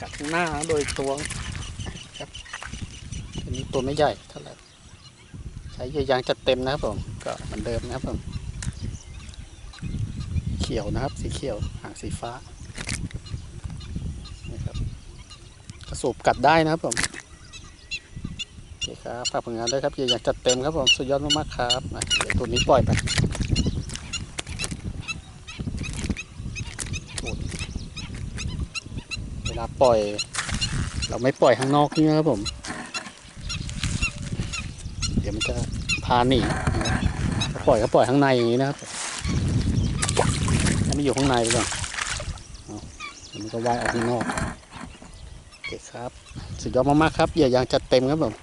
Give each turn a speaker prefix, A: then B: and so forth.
A: กัดข้างหน้าโดยตวงครับอันนี้ตัวไม่ใหญ่เท่าไหร่ใช้เหยื่อยางจัดเต็มนะครับผมก็เหมือนเดิมนะครับผมเขียวนะครับ สีเขียวหางสีฟ้านี่ครับกระสูบกัดได้นะครับผมโอเคครับฝากผลงานด้วยครับเหยื่อยางจัดเต็มครับผมสุดยอดมากๆครับเดี๋ยวตัวนี้ปล่อยไป เว ลาปล่อย เราไม่ปล่อยข้างนอกนี่นะครับผม เดี๋ยวมันจะพาหนีปล่อยก็ปล่อยข้างในอย่างนี้นะครับให้มันอยู่ข้างในไปก่อนมันก็ว่ายออกข้างนอกโอเคครับ สุดยอดมากๆครับเหยื่อยางจัดเต็มครับผม